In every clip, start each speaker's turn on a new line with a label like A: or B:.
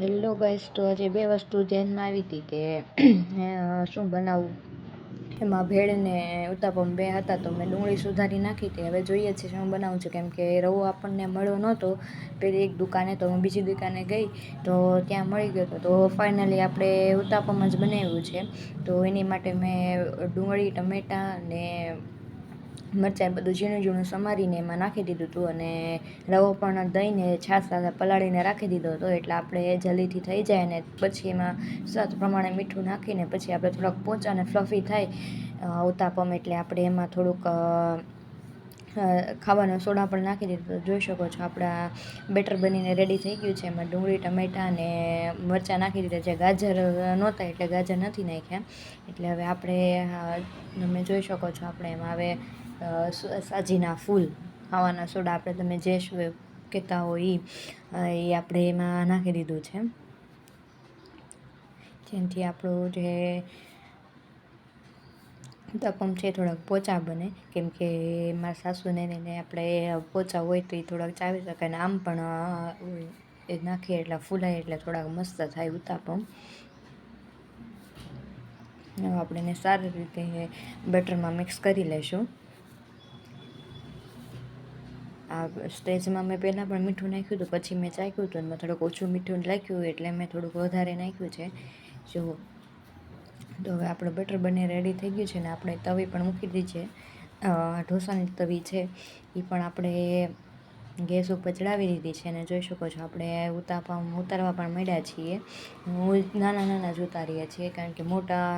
A: Hello guys તો આજે બે વસ્તુ ધ્યાનમાં આવી હતી કે શું બનાવવું એમાં ભેળ ને ઉત્તાપમ બે હતા, તો મેં ડુંગળી સુધારી નાખી હતી. હવે જોઈએ છે શું બનાવું છું. કેમ કે રવો આપણને મળ્યો નહોતો. પેલી એક દુકાને તો હું બીજી દુકાને ગઈ, તો ત્યાં મળી ગયો તો ફાઇનલી આપણે ઉત્તાપમ જ બનાવ્યું છે. તો એની માટે મેં ડુંગળી, ટમેટાં ને મરચાં બધું ઝીણું ઝીણું સમારીને એમાં નાખી દીધું હતું અને રવો પણ દહીંને છાશ સાથે પલાળીને રાખી દીધો હતો. એટલે આપણે જલ્દીથી થઈ જાય અને પછી એમાં સ્વાદ પ્રમાણે મીઠું નાખીને પછી આપણે થોડાક પોચા અને ફ્લફી થાય ઉતાપમ એટલે આપણે એમાં થોડુંક ખાવાનો સોડા પણ નાખી દીધો જોઈ શકો છો આપણા બેટર બનીને રેડી થઈ ગયું છે. એમાં ડુંગળી, ટમેટાં અને મરચાં નાખી દીધા છે. ગાજર નહોતા એટલે ગાજર નથી નાખ્યા. એટલે હવે આપણે તમે જોઈ શકો છો આપણે એમાં હવે સાજીના ફૂલ, ખાવાના સોડા આપણે તમે જે કહેતા હોય એ આપણે એમાં નાખી દીધું છે. જેનાથી આપણું જે તપમ છે થોડાક પોચા બને. કેમ કે મારા સાસુને એને આપણે પોચા હોય તો એ થોડાક ચાવી શકે અને આમ પણ એ નાખીએ એટલે ફૂલાય એટલે થોડાક મસ્ત થાય ઉતાપમ. આપણે એને સારી રીતે બટરમાં મિક્સ કરી લઈશું. આ સ્ટેજમાં મેં પહેલાં પણ મીઠું નાખ્યું હતું, પછી મેં ચાખ્યું હતું એમાં થોડુંક ઓછું મીઠું નાખ્યું એટલે મેં થોડુંક વધારે નાખ્યું છે. જો, તો હવે આપણું બટર બને રેડી થઈ ગયું છે ને આપણે તવી પણ મૂકી દીધી છે. ઢોસાની તવી છે એ પણ આપણે ગેસ ઉપર ચડાવી દીધી છે અને જોઈ શકો છો આપણે ઉતાપા ઉતારવા પણ મળ્યા છીએ. હું નાના નાના જ ઉતારીએ છીએ કારણ કે મોટા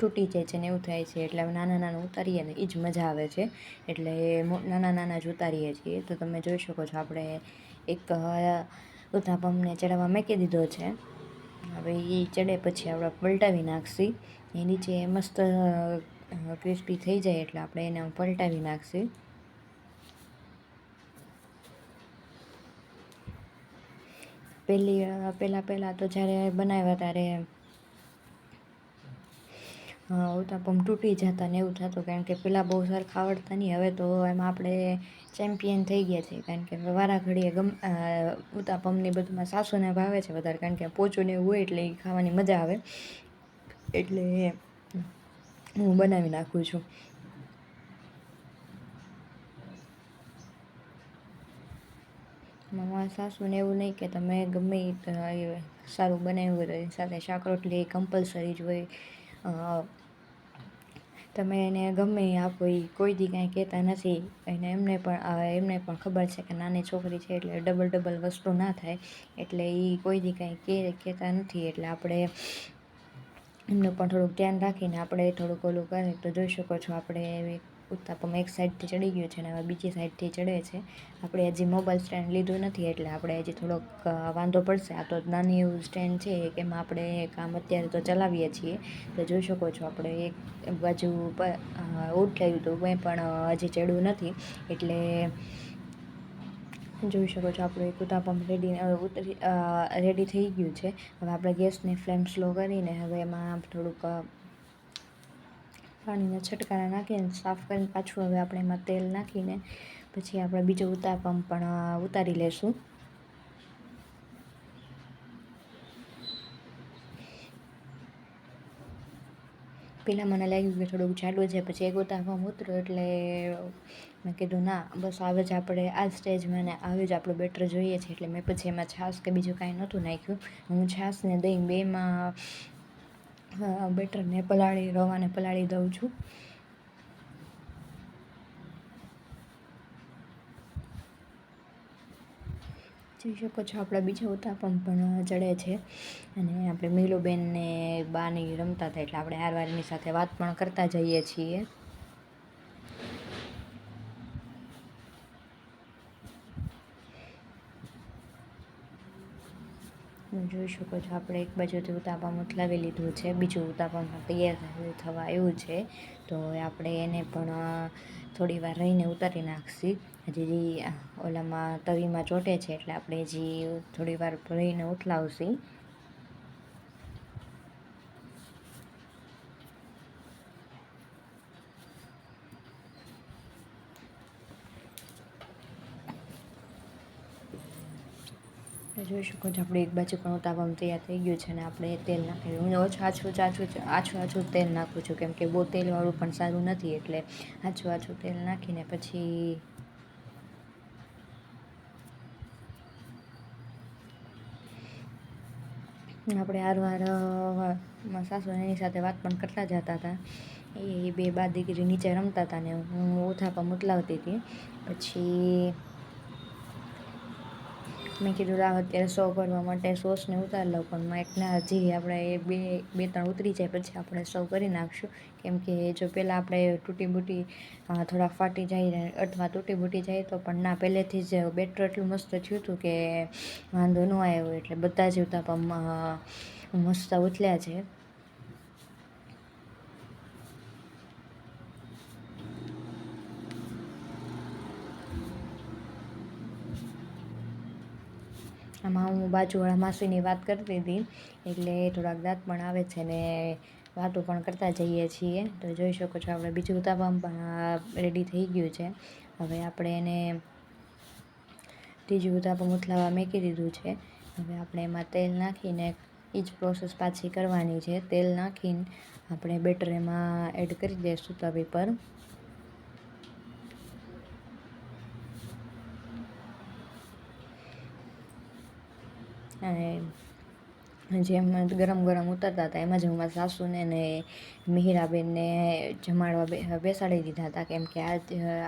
A: તૂટી જાય છે ને એવું થાય છે. એટલે નાના નાના ઉતારીએ ને એ જ મજા આવે છે. એટલે નાના નાના જ ઉતારીએ છીએ. તો તમે જોઈ શકો છો આપણે એક ઉથાપમને ચડાવવા મૂકી દીધો છે. હવે એ ચડે પછી આપણે પલટાવી નાખશી. એ નીચે મસ્ત ક્રિસ્પી થઈ જાય એટલે આપણે એને પલટાવી નાખશી. પહેલી પહેલાં પહેલાં તો જ્યારે બનાવ્યા ત્યારે ઉતાપમ તૂટી જતા ને એવું થતું કારણ કે પહેલાં બહુ સરખા આવડતા નહીં. હવે તો એમાં આપણે ચેમ્પિયન થઈ ગયા છે કારણ કે વારા ઘડીએ ગમ ઉતાપમની બધુંમાં સાસુને ભાવે છે વધારે કારણ કે પોચું ને એવું હોય એટલે એ ખાવાની મજા આવે. એટલે હું બનાવી નાખું છું. મારા સાસુને એવું નહીં કે તમે ગમે સારું બનાવ્યું હોય સાથે શાક રોટલી કમ્પલસરી જ હોય. તમે એને ગમે આપો એ કોઈ દી કાંઈ કહેતા નથી. એને એમને પણ એમને પણ ખબર છે કે નાની છોકરી છે એટલે ડબલ ડબલ વસ્તુ ના થાય. એટલે એ કોઈ દી કાંઈ કહેતા નથી. એટલે આપણે એમનું પણ થોડુંક ધ્યાન રાખીને આપણે થોડુંક ઓલું કરીએ તો જોઈ શકો છો. આપણે ઉત્તાપમ એક સાઈડથી ચડી ગયું છે અને હવે બીજી સાઈડથી ચડે છે. આપણે હજી મોબાઈલ સ્ટેન્ડ લીધું નથી એટલે આપણે હજી થોડોક વાંધો પડશે. આ તો નાની એવું સ્ટેન્ડ છે કે એમાં આપણે કામ અત્યારે તો ચલાવીએ છીએ. તો જોઈ શકો છો આપણે એક બાજુ ઉઠાયું હતું કંઈ પણ હજી ચડ્યું નથી. એટલે જોઈ શકો છો આપણું એક ઉતાપમ રેડી ઉતરી રેડી થઈ ગયું છે. હવે આપણે ગેસની ફ્લેમ સ્લો કરીને હવે એમાં થોડુંક પાણીના છટકારા નાખીને સાફ કરીને પાછું હવે આપણે એમાં તેલ નાખીને પછી આપણે બીજો ઉતાપમ પણ ઉતારી લેશું. પહેલાં મને લાગ્યું કે થોડુંક જાડું છે, પછી એક ઉતાપમ ઉતરો એટલે મેં કીધું, ના, બસ આવે જ આપણે આ સ્ટેજમાં ને આવે જ આપણું બેટર જોઈએ છે. એટલે મેં પછી એમાં છાશ કે બીજું કાંઈ નહોતું નાખ્યું. હું છાશ ને દહીં બેમાં બેટરને પલાળી, રવાને પલાળી દઉં છું. જોઈ શકો છો, આપણા બીજા ઉતાપમ પણ ચડે છે. અને આપણે મીલુબેનને બાની રમતા હતા, એટલે આપણે હારવારની સાથે વાત પણ કરતા જઈએ છીએ. જોઈ શકો છો, આપણે એક બાજુથી ઉતાપા ઉથલાવી લીધું છે, બીજું ઉતાપા તૈયાર થવા એવું છે. તો આપણે એને પણ થોડી વાર રહીને ઉતારી નાખશી. હજી ઓલામાં તવીમાં ચોટે છે એટલે આપણે હજી થોડી વાર રહીને ઉથલાવશી. તો જોઈ શકો છો, આપણે એક બાજુ પણ ઉતાવળ તૈયાર થઈ ગયું છે અને આપણે તેલ નાખી હું ઓછું આછું આછું આછું આછું તેલ નાખું છું, કેમ કે બહુ તેલવાળું પણ સારું નથી એટલે આછું આછું તેલ નાખીને પછી આપણે હારવાર સાસુ એની સાથે વાત પણ કરતા જતા હતા. એ બે બા દીકરી નીચે રમતા હતા ને હું ઓથા પણ મોકલાવતી હતી. પછી મેં કીધું રાહ અત્યારે સો કરવા માટે સોસને ઉતાર લઉં પણ માઇકના હજી આપણે એ બે બે, ત્રણ ઉતરી જાય, પછી આપણે સૌ કરી નાખશું. કેમ કે જો પહેલાં આપણે તૂટી બૂટી થોડા ફાટી જાય અથવા તૂટી બૂટી જાય તો પણ ના પહેલેથી જ બેટર એટલું મસ્ત થયું હતું કે વાંધો ન આવ્યો, એટલે બધા જ ઉતાપામાં મસ્ત ઉથલ્યા છે. આમાં હું બાજુવાળા માસીની વાત કરતી હતી એટલે થોડાક દાંત પણ આવે છે ને વાતો પણ કરતા જઈએ છીએ. તો જોઈ શકો છો આપણે બીજું ઉતાપમ પણ રેડી થઈ ગયું છે. હવે આપણે એને ત્રીજું ઉતાપમ ઉથલાવા મેકી દીધું છે. હવે આપણે એમાં તેલ નાખીને એ જ પ્રોસેસ પાછી કરવાની છે. તેલ નાખીને આપણે બેટર એમાં એડ કરી દઈશું તવી પર. અને જેમ ગરમ ગરમ ઉતરતા હતા, એમાં જ હું મારા સાસુને ને મિહિરાબેનને જમાડવા બેસાડી દીધા હતા કેમ કે આ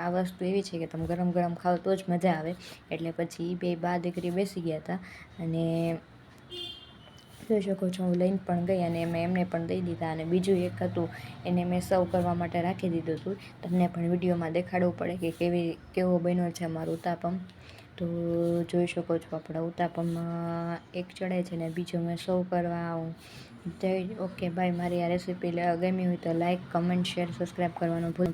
A: આ વસ્તુ એવી છે કે તમે ગરમ ગરમ ખાઓ તો જ મજા આવે. એટલે પછી બે બા દીકરી બેસી ગયા હતા અને જોઈ શકો છો હું લઈને પણ ગઈ અને મેં એમને પણ દઈ દીધા અને બીજું એક હતું, એને મેં સર્વ કરવા માટે રાખી દીધું હતું. તમને પણ વિડીયોમાં દેખાડવું પડે કે કેવી, કેવો બન્યો છે મારું ઉતાપમ. તો જોઈ શકો છો આપણા ઉતાપમમાં એક ચડે છે ને બીજો મેં સર્વ કરવા આવું. ઓકે ભાઈ મારી આ રેસીપી ગમી હોય તો લાઈક કમેન્ટ શેર સબસ્ક્રાઈબ કરવાનું ભૂલ